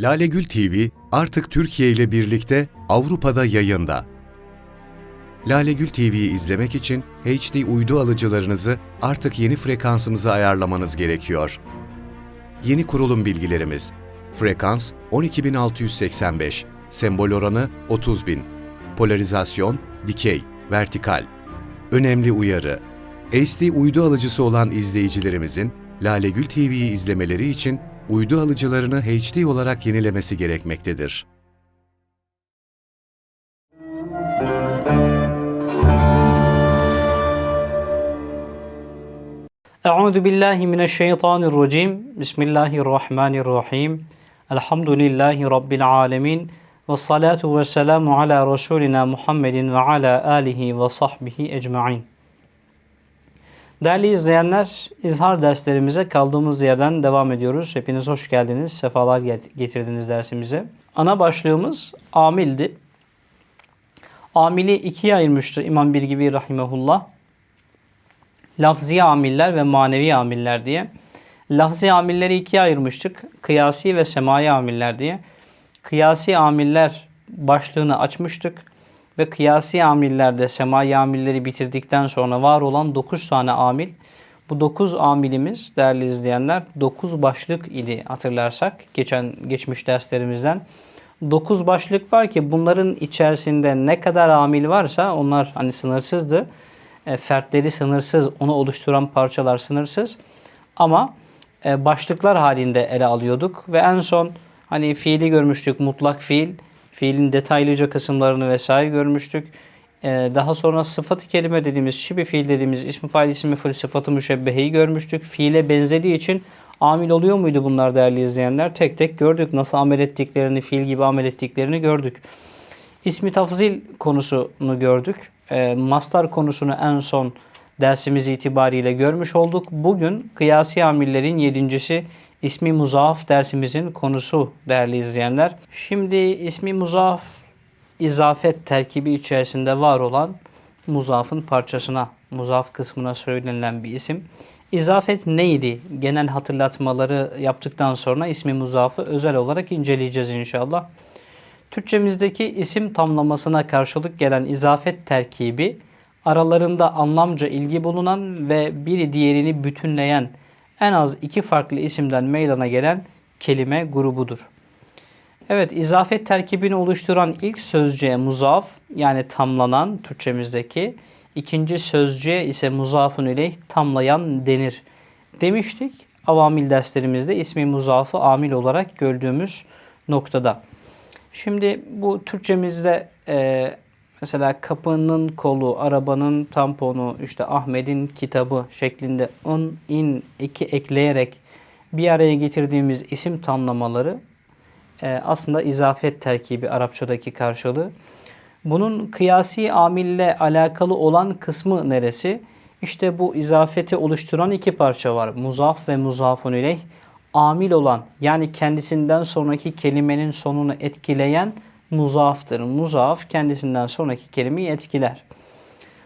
Lalegül TV artık Türkiye ile birlikte Avrupa'da yayında. Lalegül TV'yi izlemek için HD uydu alıcılarınızı artık yeni frekansımıza ayarlamanız gerekiyor. Yeni kurulum bilgilerimiz. Frekans 12685, sembol oranı 30000, polarizasyon dikey, vertikal. Önemli uyarı. HD uydu alıcısı olan izleyicilerimizin Lalegül TV'yi izlemeleri için uydu alıcılarını HD olarak yenilemesi gerekmektedir. Euzu billahi mineşşeytanirracim. Bismillahirrahmanirrahim. Elhamdülillahi rabbil alamin. Ve salatu ve selamu ala Resulina Muhammedin ve ala alihi ve sahbihi ecmaîn. Değerli izleyenler, izhar derslerimize kaldığımız yerden devam ediyoruz. Hepiniz hoş geldiniz, sefalar getirdiniz dersimize. Ana başlığımız amildi. Amili ikiye ayırmıştır İmam Birgivi Rahimehullah lafzi amiller ve manevi amiller diye. Lafzi amilleri ikiye ayırmıştık. Kıyasi ve semai amiller diye. Kıyasi amiller başlığını açmıştık. Ve kıyasi amillerde semai amilleri bitirdikten sonra var olan 9 tane amil. Bu 9 amilimiz değerli izleyenler 9 başlık idi hatırlarsak geçen geçmiş derslerimizden. 9 başlık var ki bunların içerisinde ne kadar amil varsa onlar hani sınırsızdı e, fertleri sınırsız, onu oluşturan parçalar sınırsız. Ama e, başlıklar halinde ele alıyorduk ve en son hani fiili görmüştük, mutlak fiil, fiilin detaylıca kısımlarını vesaire görmüştük. E, daha sonra sıfatı kelime dediğimiz, şibi fiil dediğimiz ismi fail, ismi fiil, sıfatı müşebbeheyi görmüştük. Fiile benzediği için amil oluyor muydu bunlar değerli izleyenler? Tek tek gördük. Nasıl amel ettiklerini, fiil gibi amel ettiklerini gördük. İsmi tafzil konusunu gördük e, mastar konusunu en son dersimiz itibariyle görmüş olduk. Bugün kıyasi amillerin yedincisi ismi muzaf dersimizin konusu değerli izleyenler. Şimdi ismi muzaf izafet terkibi içerisinde var olan muzafın parçasına, muzaf kısmına söylenilen bir isim. İzafet neydi? Genel hatırlatmaları yaptıktan sonra ismi muzafı özel olarak inceleyeceğiz inşallah. Türkçemizdeki isim tamlamasına karşılık gelen izafet terkibi aralarında anlamca ilgi bulunan ve biri diğerini bütünleyen en az iki farklı isimden meydana gelen kelime grubudur. Evet, izafet terkibini oluşturan ilk sözcüğe muzaf yani tamlanan Türkçemizdeki, ikinci sözcüğe ise muzafun ile tamlayan denir. Demiştik avamil derslerimizde ismi muzafı amil olarak gördüğümüz noktada. Şimdi bu Türkçemizde e, mesela kapının kolu, arabanın tamponu, işte Ahmet'in kitabı şeklinde un, in, iki ekleyerek bir araya getirdiğimiz isim tanımlamaları e, aslında izafet terkibi Arapçadaki karşılığı. Bunun kıyasi amille alakalı olan kısmı neresi? İşte bu izafeti oluşturan iki parça var. Muzaf ve muzafun ileyh amil olan yani kendisinden sonraki kelimenin sonunu etkileyen muzaftır. Muzaf kendisinden sonraki kelimeyi etkiler.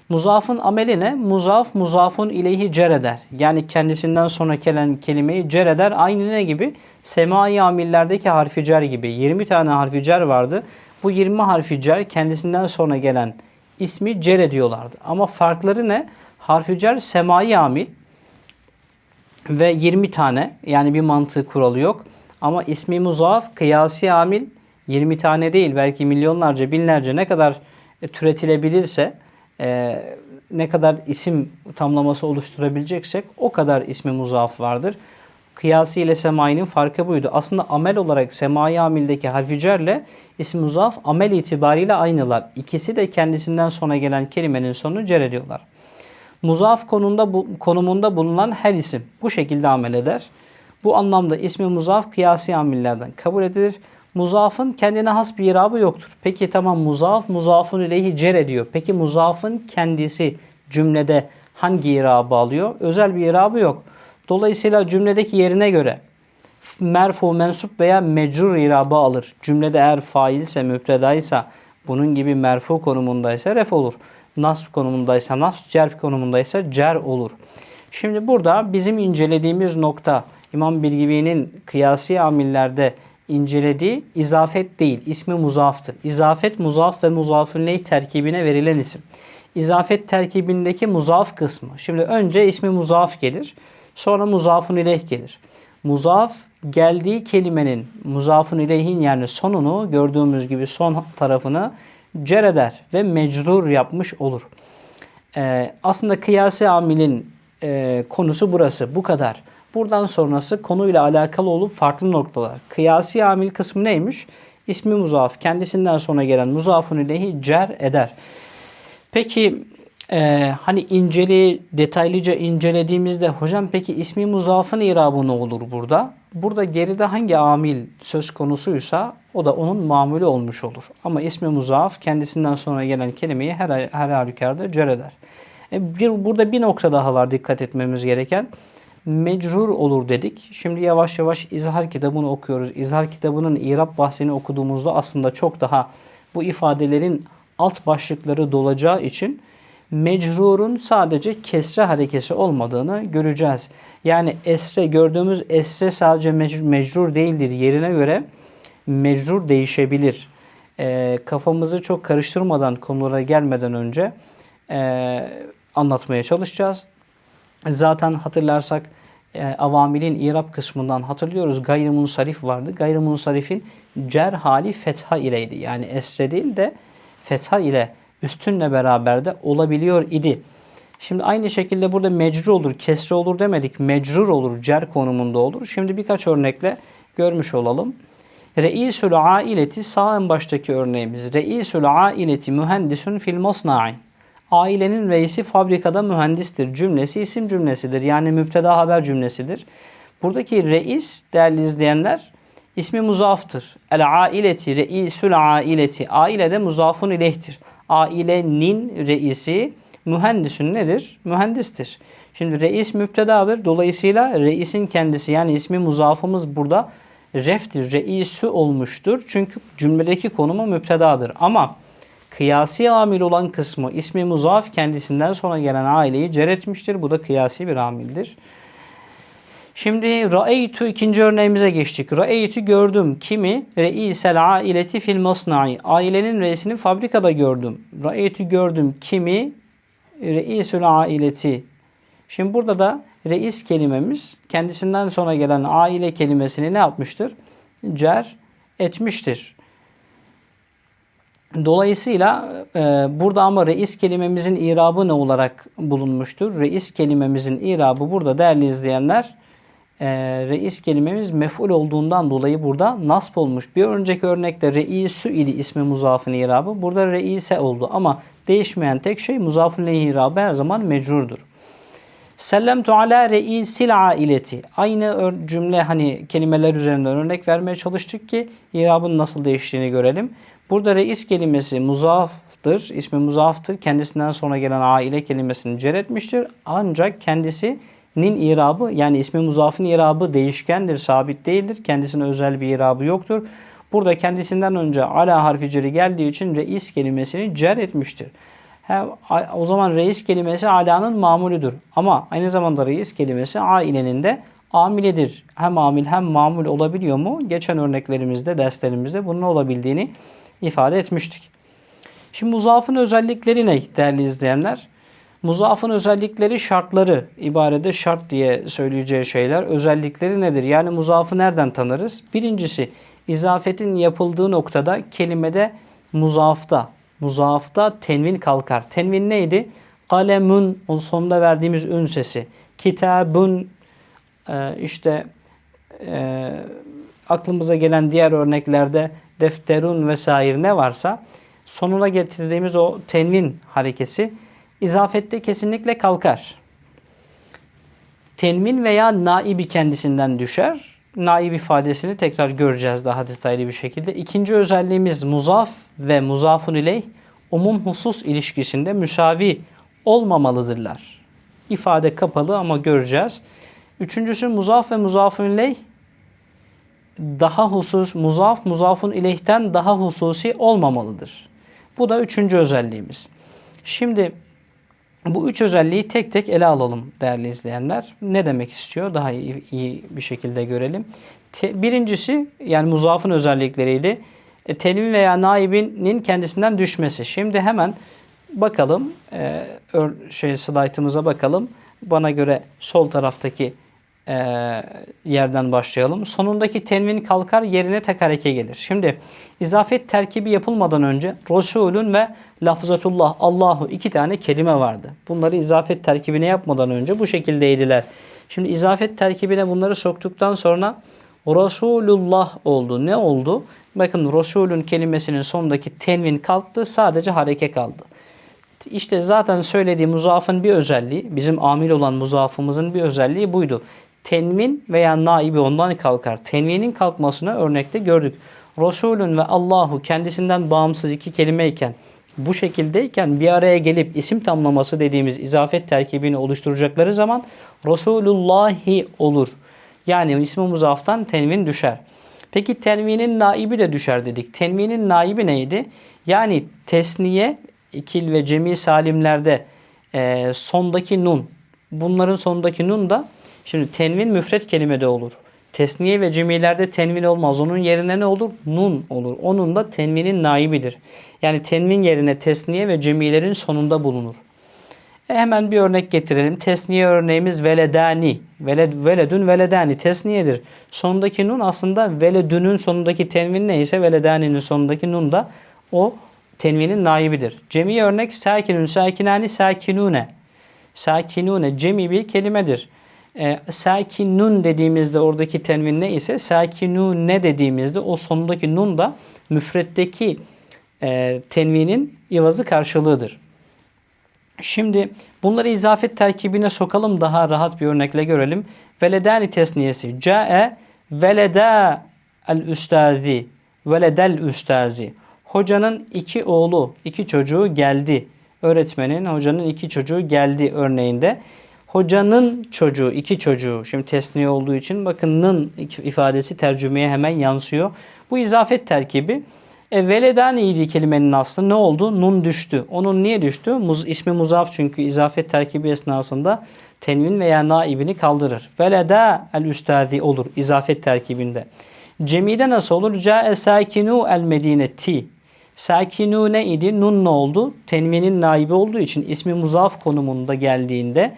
Muzafın ameli ne? Muzaf, muzafun ileyhi cer eder. Yani kendisinden sonra gelen kelimeyi cer eder. Aynı ne gibi? Semai amillerdeki harfi cer gibi. 20 tane harfi cer vardı. Bu 20 harfi cer kendisinden sonra gelen ismi cer ediyorlardı. Ama farkları ne? Harfi cer semai amil ve 20 tane yani bir mantığı kuralı yok. Ama ismi muzaf, kıyasi amil 20 tane değil belki milyonlarca, binlerce ne kadar e, türetilebilirse e, ne kadar isim tamlaması oluşturabileceksek o kadar ismi muzaf vardır. Kıyasi ile semainin farkı buydu. Aslında amel olarak semai amildeki harficerle ismi muzaf amel itibariyle aynılar. İkisi de kendisinden sonra gelen kelimenin sonunu cer ediyorlar. Muzaf konumunda, bu, konumunda bulunan her isim bu şekilde amel eder. Bu anlamda ismi muzaf kıyasi amillerden kabul edilir. Muzafın kendine has bir irabı yoktur. Peki tamam muzaf muzafun ileyhi cer ediyor. Peki muzafın kendisi cümlede hangi irabı alıyor? Özel bir irabı yok. Dolayısıyla cümledeki yerine göre merfu, mensup veya mecrur irabı alır. Cümlede eğer failse, müptedaysa, bunun gibi merfu konumundaysa ref olur nasb konumundaysa nasb, cerp konumundaysa cer olur. Şimdi burada bizim incelediğimiz nokta İmam Bilgivi'nin kıyasi amillerde incelediği izafet değil, ismi muzaftır. İzafet muzaf ve muzafün leyh terkibine verilen isim. İzafet terkibindeki muzaf kısmı. Şimdi önce ismi muzaf gelir, sonra muzafun ileyh gelir. Muzaf geldiği kelimenin muzafun ileyhin yani sonunu gördüğümüz gibi son tarafını cer eder ve mecrur yapmış olur. Ee, aslında kıyasi amilin e, konusu burası. Bu kadar. Buradan sonrası konuyla alakalı olup farklı noktalar. Kıyasi amil kısmı neymiş? İsmi muzaf. Kendisinden sonra gelen muzafun ileyhi cer eder. Peki e, hani inceli, detaylıca incelediğimizde hocam peki ismi muzafın irabı ne olur burada? Burada geride hangi amil söz konusuysa o da onun mamülü olmuş olur. Ama ismi muzaf kendisinden sonra gelen kelimeyi her, her halükarda cer eder. E, bir, burada bir nokta daha var dikkat etmemiz gereken. Mecrur olur dedik. Şimdi yavaş yavaş izhar kitabını okuyoruz. İzhar kitabının irab bahsini okuduğumuzda aslında çok daha bu ifadelerin alt başlıkları dolacağı için mecrurun sadece kesre harekesi olmadığını göreceğiz. Yani esre gördüğümüz esre sadece mec- mecrur değildir. Yerine göre mecrur değişebilir. Ee, kafamızı çok karıştırmadan konulara gelmeden önce e, anlatmaya çalışacağız. Zaten hatırlarsak e, avamilin irab kısmından hatırlıyoruz. Gayrimunsarif vardı. Gayrimunsarifin cer hali fetha ileydi. Yani esre değil de fetha ile üstünle beraber de olabiliyor idi. Şimdi aynı şekilde burada mecrur olur, kesre olur demedik. Mecrur olur, cer konumunda olur. Şimdi birkaç örnekle görmüş olalım. Reisül aileti sağ en baştaki örneğimiz. Reisül aileti mühendisun fil masna'i. Ailenin reisi fabrikada mühendistir. Cümlesi isim cümlesidir. Yani müpteda haber cümlesidir. Buradaki reis değerli izleyenler ismi muzaftır. El aileti reisül aileti. Aile de muzafun ileyhtir. Ailenin reisi mühendisün nedir? Mühendistir. Şimdi reis müptedadır. Dolayısıyla reisin kendisi yani ismi muzafımız burada reftir. Reisü olmuştur. Çünkü cümledeki konumu müptedadır. Ama kıyasi amil olan kısmı ismi muzaf kendisinden sonra gelen aileyi cer etmiştir. Bu da kıyasi bir amildir. Şimdi ra'eytu ikinci örneğimize geçtik. Ra'eytu gördüm. Kimi? Reisel aileti fil masna'i. Ailenin reisini fabrikada gördüm. Ra'eytu gördüm. Kimi? Reisül aileti. Şimdi burada da reis kelimemiz kendisinden sonra gelen aile kelimesini ne yapmıştır? Cer etmiştir. Dolayısıyla e, burada ama reis kelimemizin irabı ne olarak bulunmuştur? Reis kelimemizin irabı burada değerli izleyenler e, reis kelimemiz mef'ul olduğundan dolayı burada nasp olmuş. Bir önceki örnekte reisü idi ismi muzafın irabı. Burada reise oldu ama değişmeyen tek şey muzafın irabı her zaman mecrurdur. Sellemtu ala reisil aileti. Aynı cümle hani kelimeler üzerinden örnek vermeye çalıştık ki irabın nasıl değiştiğini görelim. Burada reis kelimesi muzaftır, ismi muzaftır. Kendisinden sonra gelen aile kelimesini cer etmiştir. Ancak kendisinin irabı yani ismi muzafın irabı değişkendir, sabit değildir. Kendisine özel bir irabı yoktur. Burada kendisinden önce ala harfi ceri geldiği için reis kelimesini cer etmiştir. Hem, o zaman reis kelimesi alanın mamulüdür. Ama aynı zamanda reis kelimesi ailenin de amiledir. Hem amil hem mamul olabiliyor mu? Geçen örneklerimizde, derslerimizde bunun olabildiğini ifade etmiştik. Şimdi muzafın özellikleri ne değerli izleyenler? Muzafın özellikleri şartları, ibarede şart diye söyleyeceği şeyler, özellikleri nedir? Yani muzafı nereden tanırız? Birincisi, izafetin yapıldığı noktada kelimede muzafta, muzafta tenvin kalkar. Tenvin neydi? Kalemun, o sonunda verdiğimiz ün sesi. Kitabun, e, işte e, aklımıza gelen diğer örneklerde defterun vesaire ne varsa sonuna getirdiğimiz o tenvin harekesi izafette kesinlikle kalkar. Tenvin veya naibi kendisinden düşer. Naib ifadesini tekrar göreceğiz daha detaylı bir şekilde. İkinci özelliğimiz muzaf ve muzafun ileyh umum husus ilişkisinde müsavi olmamalıdırlar. İfade kapalı ama göreceğiz. Üçüncüsü muzaf ve muzafun ileyh daha husus, muzaf, muzafun ileyhten daha hususi olmamalıdır. Bu da üçüncü özelliğimiz. Şimdi bu üç özelliği tek tek ele alalım değerli izleyenler. Ne demek istiyor? Daha iyi, iyi bir şekilde görelim. Te- birincisi yani muzafın özellikleriyle e, tenvin veya naibinin kendisinden düşmesi. Şimdi hemen bakalım e, şey slaytımıza bakalım. Bana göre sol taraftaki e, yerden başlayalım. Sonundaki tenvin kalkar yerine tek hareke gelir. Şimdi izafet terkibi yapılmadan önce Resulün ve lafzatullah Allahu iki tane kelime vardı. Bunları izafet terkibine yapmadan önce bu şekildeydiler. Şimdi izafet terkibine bunları soktuktan sonra Resulullah oldu. Ne oldu? Bakın Resulün kelimesinin sonundaki tenvin kalktı. Sadece hareke kaldı. İşte zaten söylediğim muzafın bir özelliği, bizim amil olan muzafımızın bir özelliği buydu. Tenvin veya naibi ondan kalkar. Tenvinin kalkmasını örnekte gördük. Resulün ve Allahu kendisinden bağımsız iki kelimeyken bu şekildeyken bir araya gelip isim tamlaması dediğimiz izafet terkibini oluşturacakları zaman Resulullahi olur. Yani ismi muzaftan tenvin düşer. Peki tenvinin naibi de düşer dedik. Tenvinin naibi neydi? Yani tesniye, ikil ve cemi salimlerde e, sondaki nun. Bunların sondaki nun da şimdi tenvin müfret kelimede olur. Tesniye ve cemilerde tenvin olmaz. Onun yerine ne olur? Nun olur. Onun da tenvinin naibidir. Yani tenvin yerine tesniye ve cemilerin sonunda bulunur. E hemen bir örnek getirelim. Tesniye örneğimiz veledani. Veled, veledün veledani tesniyedir. Sonundaki nun aslında veledünün sonundaki tenvin neyse veledani'nin sonundaki nun da o tenvinin naibidir. Cemi örnek sakinün sakinani sakinune. Sakinune cemi bir kelimedir. E, sakinun dediğimizde oradaki tenvin ne ise sakinune dediğimizde o sonundaki nun da müfretteki e, tenvinin ivazı karşılığıdır. Şimdi bunları izafet terkibine sokalım daha rahat bir örnekle görelim. Veledani tesniyesi. Ca'e veleda el üstazi. Veledel üstazi. Hocanın iki oğlu, iki çocuğu geldi. Öğretmenin hocanın iki çocuğu geldi örneğinde. Hocanın çocuğu, iki çocuğu. Şimdi tesniye olduğu için bakın nın ifadesi tercümeye hemen yansıyor. Bu izafet terkibi. E, veledani idi kelimenin aslı ne oldu? Nun düştü. Onun niye düştü? Muz, ismi muzaf çünkü izafet terkibi esnasında tenvin veya naibini kaldırır. Veleda el üstazi olur izafet terkibinde. Cemide nasıl olur? Ca'e sakinu el medineti. Sakinu ne idi? Nun ne oldu? Tenvinin naibi olduğu için ismi muzaf konumunda geldiğinde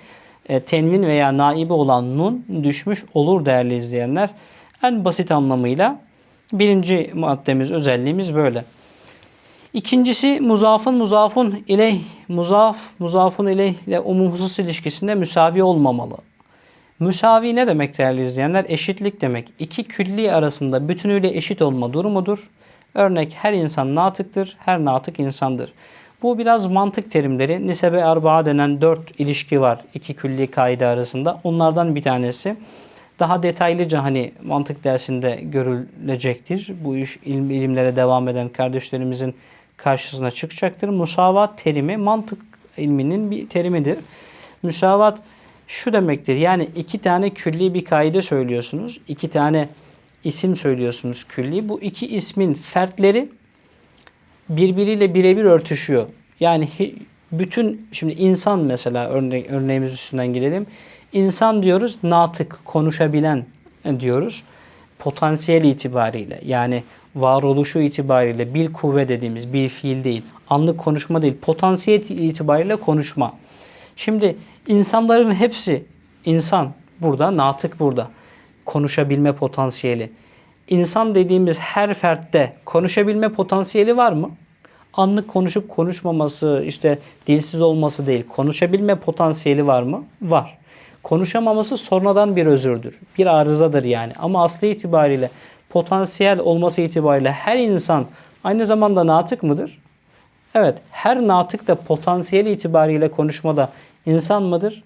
e, tenvin veya naibi olan nun düşmüş olur değerli izleyenler. En basit anlamıyla birinci maddemiz, özelliğimiz böyle. İkincisi muzafın muzafun ileyh, muzaf, muzafun ileyh ile umum husus ilişkisinde müsavi olmamalı. Müsavi ne demek değerli izleyenler? Eşitlik demek. İki külli arasında bütünüyle eşit olma durumudur. Örnek her insan natıktır, her natık insandır. Bu biraz mantık terimleri. Nisebe arba'a denen dört ilişki var iki külli kaide arasında. Onlardan bir tanesi. Daha detaylıca hani mantık dersinde görülecektir. Bu iş ilim, ilimlere devam eden kardeşlerimizin karşısına çıkacaktır. Musavat terimi mantık ilminin bir terimidir. Müsavat şu demektir. Yani iki tane külli bir kaide söylüyorsunuz. iki tane isim söylüyorsunuz külli. Bu iki ismin fertleri birbiriyle birebir örtüşüyor. Yani bütün şimdi insan mesela örne, örneğimiz üstünden gidelim. İnsan diyoruz natık, konuşabilen diyoruz. Potansiyel itibariyle yani varoluşu itibariyle bil kuvve dediğimiz bir fiil değil. Anlık konuşma değil. Potansiyel itibariyle konuşma. Şimdi insanların hepsi insan burada, natık burada. Konuşabilme potansiyeli. İnsan dediğimiz her fertte konuşabilme potansiyeli var mı? Anlık konuşup konuşmaması, işte dilsiz olması değil. Konuşabilme potansiyeli var mı? Var. Konuşamaması sonradan bir özürdür. Bir arızadır yani. Ama aslı itibariyle potansiyel olması itibariyle her insan aynı zamanda natık mıdır? Evet. Her natık da potansiyel itibariyle konuşmada insan mıdır?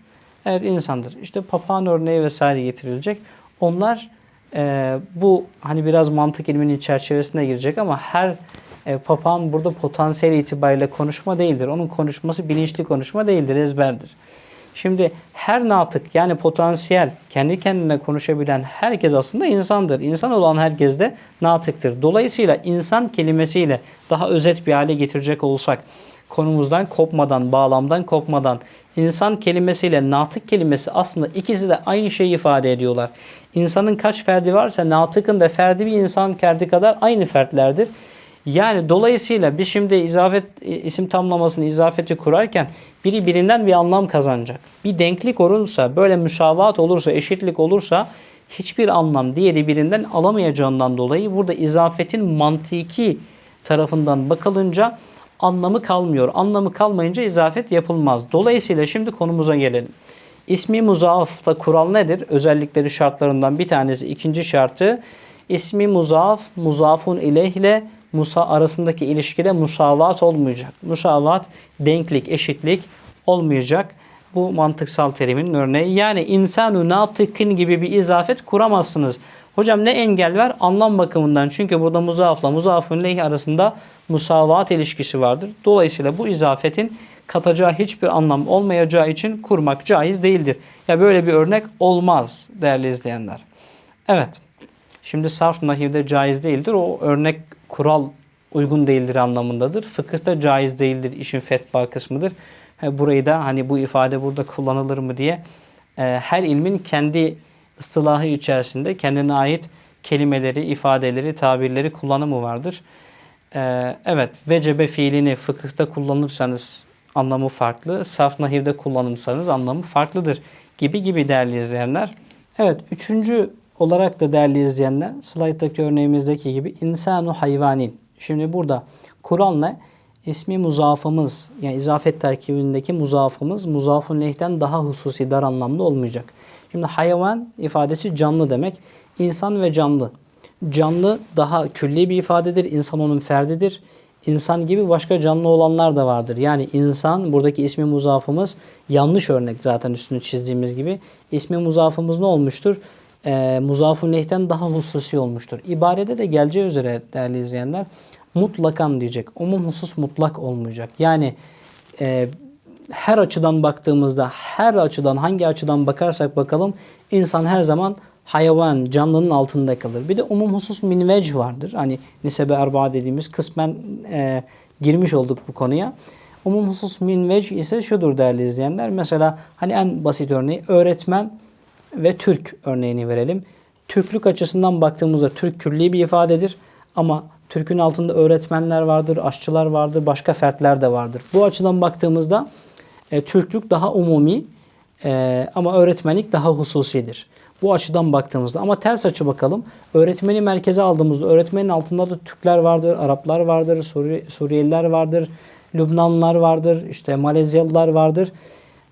Evet insandır. İşte papağan örneği vesaire getirilecek. Onlar e, bu hani biraz mantık ilminin çerçevesine girecek ama her e, papağan burada potansiyel itibariyle konuşma değildir. Onun konuşması bilinçli konuşma değildir, ezberdir. Şimdi her natık yani potansiyel kendi kendine konuşabilen herkes aslında insandır. İnsan olan herkes de natıktır. Dolayısıyla insan kelimesiyle daha özet bir hale getirecek olsak konumuzdan kopmadan, bağlamdan kopmadan insan kelimesiyle natık kelimesi aslında ikisi de aynı şeyi ifade ediyorlar. İnsanın kaç ferdi varsa natıkın da ferdi bir insan ferdi kadar aynı fertlerdir. Yani dolayısıyla biz şimdi izafet isim tamlamasını izafeti kurarken biri birinden bir anlam kazanacak. Bir denklik olursa, böyle müsavat olursa, eşitlik olursa hiçbir anlam diğeri birinden alamayacağından dolayı burada izafetin mantiki tarafından bakılınca anlamı kalmıyor. Anlamı kalmayınca izafet yapılmaz. Dolayısıyla şimdi konumuza gelelim. İsmi muzaafta kural nedir? Özellikleri şartlarından bir tanesi. ikinci şartı ismi muzaaf, muzafun ileyh ile musa arasındaki ilişkide musavat olmayacak. Musavat, denklik, eşitlik olmayacak. Bu mantıksal terimin örneği. Yani insanu natıkın gibi bir izafet kuramazsınız. Hocam ne engel var? Anlam bakımından. Çünkü burada muzaafla muzafun leyh arasında musavat ilişkisi vardır. Dolayısıyla bu izafetin katacağı hiçbir anlam olmayacağı için kurmak caiz değildir. Ya böyle bir örnek olmaz değerli izleyenler. Evet. Şimdi sarf nahivde caiz değildir. O örnek kural uygun değildir anlamındadır. Fıkıhta caiz değildir işin fetva kısmıdır. Burayı da hani bu ifade burada kullanılır mı diye e, her ilmin kendi ıstılahı içerisinde kendine ait kelimeleri, ifadeleri, tabirleri kullanımı vardır. E, evet, vecebe fiilini fıkıhta kullanırsanız anlamı farklı, saf nahivde kullanırsanız anlamı farklıdır gibi gibi değerli izleyenler. Evet, üçüncü olarak da değerli izleyenler, slayttaki örneğimizdeki gibi insanu hayvanin. Şimdi burada Kur'an ne? İsmi muzafımız yani izafet terkibindeki muzafımız muzafun lehten daha hususi dar anlamda olmayacak. Şimdi hayvan ifadesi canlı demek. İnsan ve canlı. Canlı daha külli bir ifadedir. İnsan onun ferdidir. İnsan gibi başka canlı olanlar da vardır. Yani insan buradaki ismi muzafımız yanlış örnek zaten üstünü çizdiğimiz gibi. İsmi muzafımız ne olmuştur? Ee, muzafun lehten daha hususi olmuştur. İbarede de geleceği üzere değerli izleyenler mutlakan diyecek. Umum husus mutlak olmayacak. Yani e, her açıdan baktığımızda, her açıdan hangi açıdan bakarsak bakalım insan her zaman hayvan, canlının altında kalır. Bir de umum husus minvec vardır. Hani nisebe erba dediğimiz kısmen e, girmiş olduk bu konuya. Umum husus minvec ise şudur değerli izleyenler. Mesela hani en basit örneği öğretmen ve Türk örneğini verelim. Türklük açısından baktığımızda Türk külli bir ifadedir. Ama Türk'ün altında öğretmenler vardır, aşçılar vardır, başka fertler de vardır. Bu açıdan baktığımızda e, Türklük daha umumi e, ama öğretmenlik daha hususidir. Bu açıdan baktığımızda ama ters açı bakalım. Öğretmeni merkeze aldığımızda öğretmenin altında da Türkler vardır, Araplar vardır, Suri, Suriyeliler vardır, Lübnanlılar vardır, işte Malezyalılar vardır.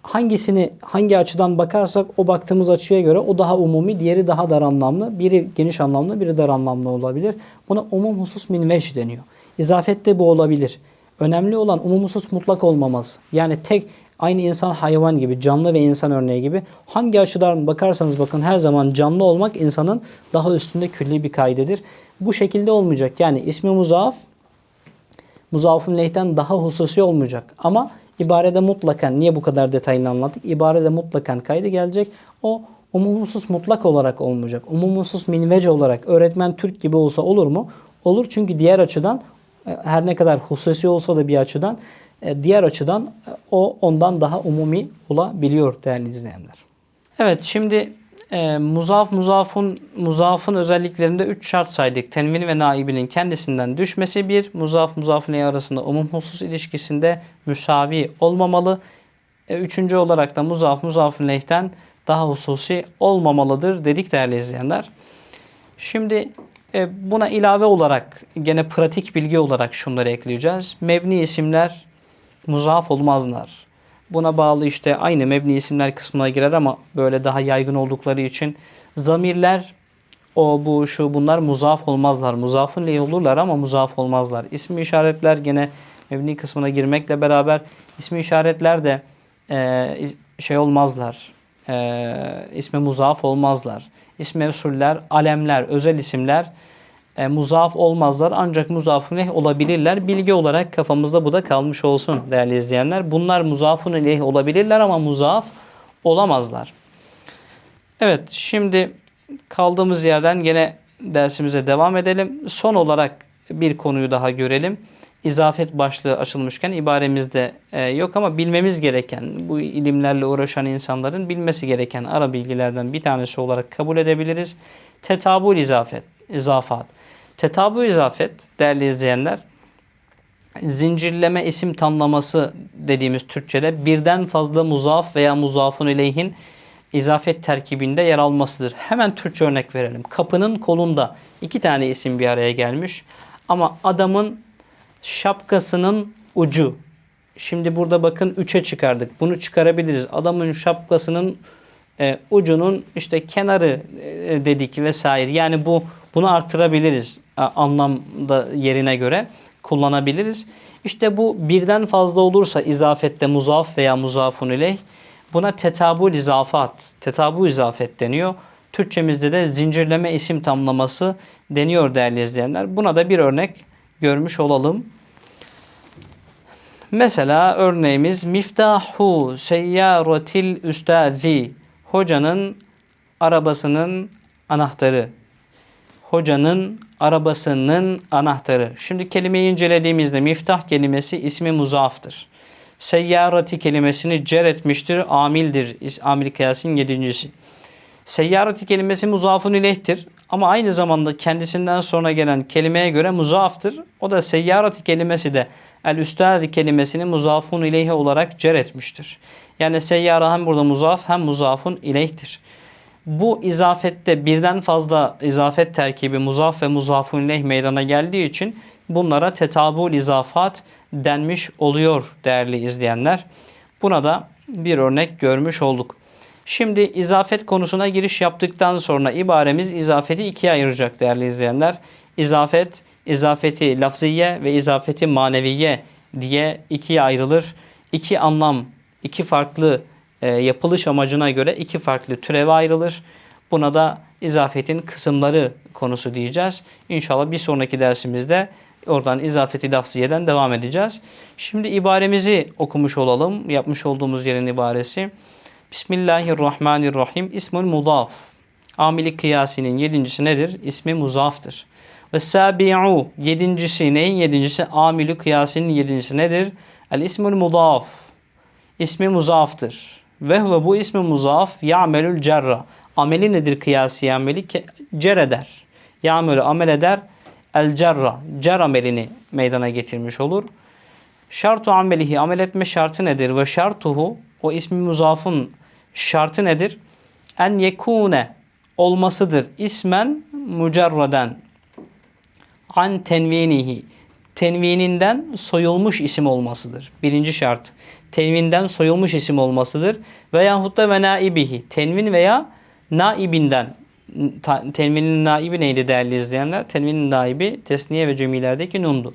Hangisini hangi açıdan bakarsak o baktığımız açıya göre o daha umumi, diğeri daha dar anlamlı. Biri geniş anlamlı, biri dar anlamlı olabilir. Buna umum husus min veç deniyor. İzafette bu olabilir. Önemli olan umum husus mutlak olmaması. Yani tek aynı insan hayvan gibi, canlı ve insan örneği gibi hangi açıdan bakarsanız bakın her zaman canlı olmak insanın daha üstünde külli bir kaydedir. Bu şekilde olmayacak. Yani ismi muzaaf muzafun lehten daha hususi olmayacak. Ama ibarede mutlakan, niye bu kadar detaylı anlattık? İbarede mutlakan kaydı gelecek. O umumsuz mutlak olarak olmayacak. Umumsuz minvece olarak öğretmen Türk gibi olsa olur mu? Olur çünkü diğer açıdan e, her ne kadar hususi olsa da bir açıdan e, diğer açıdan e, o ondan daha umumi olabiliyor değerli izleyenler. Evet şimdi e, muzaf muzafun muzafın özelliklerinde 3 şart saydık. Tenvini ve naibinin kendisinden düşmesi bir. Muzaf muzafun ile arasında umum husus ilişkisinde müsavi olmamalı. E, üçüncü olarak da muzaf muzafun lehten daha hususi olmamalıdır dedik değerli izleyenler. Şimdi e, buna ilave olarak gene pratik bilgi olarak şunları ekleyeceğiz. Mebni isimler muzaf olmazlar. Buna bağlı işte aynı mebni isimler kısmına girer ama böyle daha yaygın oldukları için zamirler o bu şu bunlar muzaf olmazlar. Muzafın li olurlar ama muzaf olmazlar. İsmi işaretler gene mebni kısmına girmekle beraber ismi işaretler de e, şey olmazlar. E, isme muzaf olmazlar. İsmi mevsuller, alemler, özel isimler e, muzaf olmazlar ancak muzafun leh olabilirler. Bilgi olarak kafamızda bu da kalmış olsun değerli izleyenler. Bunlar muzafun leh olabilirler ama muzaf olamazlar. Evet şimdi kaldığımız yerden gene dersimize devam edelim. Son olarak bir konuyu daha görelim. izafet başlığı açılmışken ibaremizde e, yok ama bilmemiz gereken, bu ilimlerle uğraşan insanların bilmesi gereken ara bilgilerden bir tanesi olarak kabul edebiliriz. Tetabul izafet, izafat. Tetabul izafet değerli izleyenler zincirleme isim tamlaması dediğimiz Türkçe'de birden fazla muzaf veya muzafun ileyhin izafet terkibinde yer almasıdır. Hemen Türkçe örnek verelim. Kapının kolunda iki tane isim bir araya gelmiş ama adamın şapkasının ucu. Şimdi burada bakın 3'e çıkardık. Bunu çıkarabiliriz. Adamın şapkasının e, ucunun işte kenarı e, dedik vesaire. Yani bu bunu artırabiliriz anlamda yerine göre kullanabiliriz. İşte bu birden fazla olursa izafette muzaf veya muzafun ileyh buna tetabul izafat, tetabul izafet deniyor. Türkçemizde de zincirleme isim tamlaması deniyor değerli izleyenler. Buna da bir örnek görmüş olalım. Mesela örneğimiz miftahu seyyaratil üstazi. Hocanın arabasının anahtarı. Hocanın arabasının anahtarı. Şimdi kelimeyi incelediğimizde miftah kelimesi ismi muzaftır. Seyyarati kelimesini cer etmiştir, amildir. Amil kıyasın yedincisi. Seyyarati kelimesi muzafun ileyhtir. Ama aynı zamanda kendisinden sonra gelen kelimeye göre muzaftır. O da seyyarati kelimesi de el üstadi kelimesini muzafun ileyhe olarak cer etmiştir. Yani seyyara hem burada muzaf hem muzafun ileyhtir. Bu izafette birden fazla izafet terkibi muzaf ve muzafun ileyh meydana geldiği için bunlara tetabul izafat denmiş oluyor değerli izleyenler. Buna da bir örnek görmüş olduk. Şimdi izafet konusuna giriş yaptıktan sonra ibaremiz izafeti ikiye ayıracak değerli izleyenler. İzafet, izafeti lafziye ve izafeti maneviye diye ikiye ayrılır. İki anlam, iki farklı e, yapılış amacına göre iki farklı türeve ayrılır. Buna da izafetin kısımları konusu diyeceğiz. İnşallah bir sonraki dersimizde oradan izafeti lafziyeden devam edeceğiz. Şimdi ibaremizi okumuş olalım. Yapmış olduğumuz yerin ibaresi. Bismillahirrahmanirrahim. İsmül mudaf. Amili kıyasinin yedincisi nedir? İsmi muzaftır. Ve sabi'u yedincisi neyin yedincisi? Amili kıyasinin yedincisi nedir? El ismül mudaf. İsmi muzaftır. Ve huve bu ismi muzaf ya'melül cerra. Ameli nedir kıyasi ameli? Cer eder. Ya'melü amel eder. El cerra. Cer amelini meydana getirmiş olur. Şartu amelihi amel etme şartı nedir? Ve şartuhu o ismi muzafın şartı nedir? En yekune olmasıdır. İsmen mücerraden an tenvinihi tenvininden soyulmuş isim olmasıdır. Birinci şart. Tenvinden soyulmuş isim olmasıdır. Veyahut da ve naibihi. Tenvin veya naibinden. Tenvinin naibi neydi değerli izleyenler? Tenvinin naibi tesniye ve cemilerdeki nundu.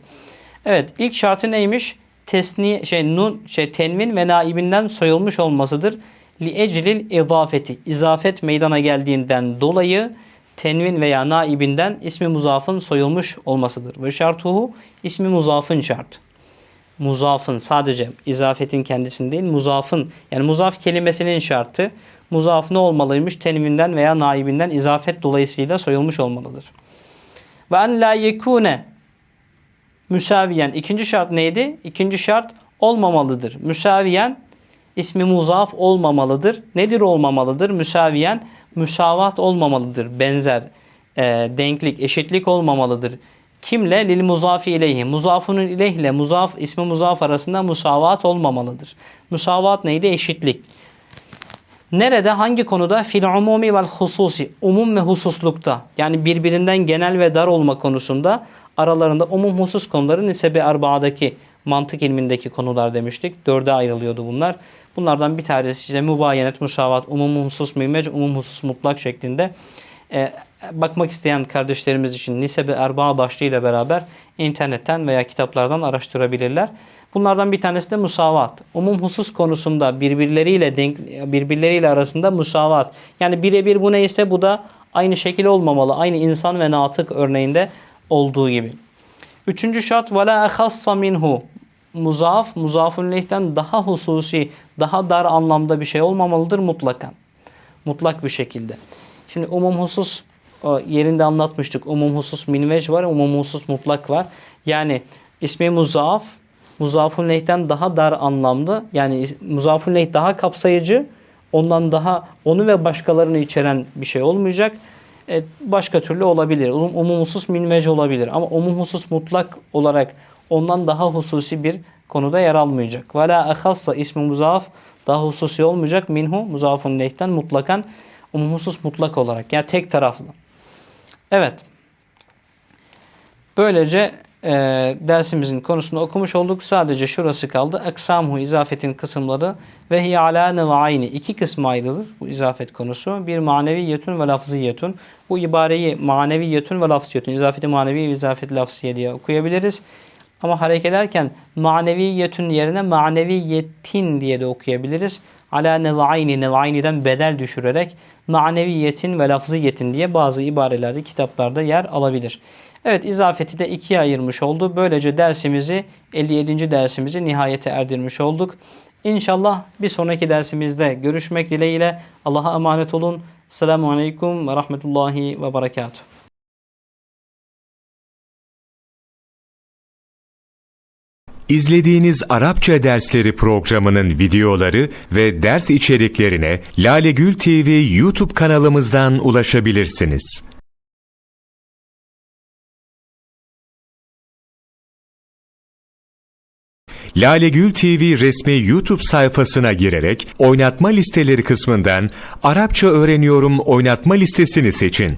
Evet ilk şartı neymiş? Tesniye şey nun şey tenvin ve naibinden soyulmuş olmasıdır. Li eclil izafeti. İzafet meydana geldiğinden dolayı tenvin veya naibinden ismi muzafın soyulmuş olmasıdır. Ve şartuhu ismi muzafın şart. Muzafın sadece izafetin kendisinde değil muzafın yani muzaf kelimesinin şartı muzaf ne olmalıymış? Tenvinden veya naibinden izafet dolayısıyla soyulmuş olmalıdır. Ve en la yekune müsaviyen. İkinci şart neydi? İkinci şart olmamalıdır. Müsaviyen ismi muzaf olmamalıdır. Nedir olmamalıdır? Müsaviyen müsavat olmamalıdır. Benzer, e, denklik, eşitlik olmamalıdır. Kimle? Lil muzafi ileyhi. Muzafunun ileyhle muzaf, ismi muzaf arasında musavat olmamalıdır. Musavat neydi? Eşitlik. Nerede? Hangi konuda? Fil umumi vel hususi. Umum ve hususlukta. Yani birbirinden genel ve dar olma konusunda aralarında umum husus konuları nisebi erba'daki mantık ilmindeki konular demiştik. Dörde ayrılıyordu bunlar. Bunlardan bir tanesi işte mübayenet, musavat, umum husus mümmec, umum husus mutlak şeklinde. Ee, bakmak isteyen kardeşlerimiz için Nisebi Erba başlığıyla beraber internetten veya kitaplardan araştırabilirler. Bunlardan bir tanesi de musavat. Umum husus konusunda birbirleriyle denk, birbirleriyle arasında musavat. Yani birebir bu neyse bu da aynı şekil olmamalı. Aynı insan ve natık örneğinde olduğu gibi. Üçüncü şart ve la ahassa minhu. Muzaf, muzafun lehten daha hususi, daha dar anlamda bir şey olmamalıdır mutlakan. Mutlak bir şekilde. Şimdi umum husus yerinde anlatmıştık. Umum husus minvec var, umum husus mutlak var. Yani İsmi muzaaf, muzafun lehten daha dar anlamlı. Yani muzafun leh daha kapsayıcı. Ondan daha onu ve başkalarını içeren bir şey olmayacak. E, başka türlü olabilir. Um, umum husus minvece olabilir. Ama umum husus mutlak olarak ondan daha hususi bir konuda yer almayacak. Ve la ahassa ismi muzaaf daha hususi olmayacak. Minhu muzafun lehten mutlakan umum husus mutlak olarak. Yani tek taraflı. Evet. Böylece e, dersimizin konusunu okumuş olduk. Sadece şurası kaldı. Aksamuhu izafetin kısımları ve hiye ala nev'ayni. iki kısma ayrılır bu izafet konusu. Bir maneviyetun ve lafziyetun. Bu ibareyi maneviyetun ve lafziyetun. İzafeti manevi ve izafeti lafziye diye okuyabiliriz. Ama hareket ederken maneviyetun yerine maneviyetin diye de okuyabiliriz. Ala nev'ayni, nev'ayni'den bedel düşürerek maneviyetin ve lafziyetin diye bazı ibarelerde, kitaplarda yer alabilir. Evet izafeti de ikiye ayırmış oldu. Böylece dersimizi 57. dersimizi nihayete erdirmiş olduk. İnşallah bir sonraki dersimizde görüşmek dileğiyle Allah'a emanet olun. Selamun Aleyküm ve Rahmetullahi ve Berekatuhu. İzlediğiniz Arapça dersleri programının videoları ve ders içeriklerine Lale Gül TV YouTube kanalımızdan ulaşabilirsiniz. Lale Gül TV resmi YouTube sayfasına girerek oynatma listeleri kısmından Arapça öğreniyorum oynatma listesini seçin.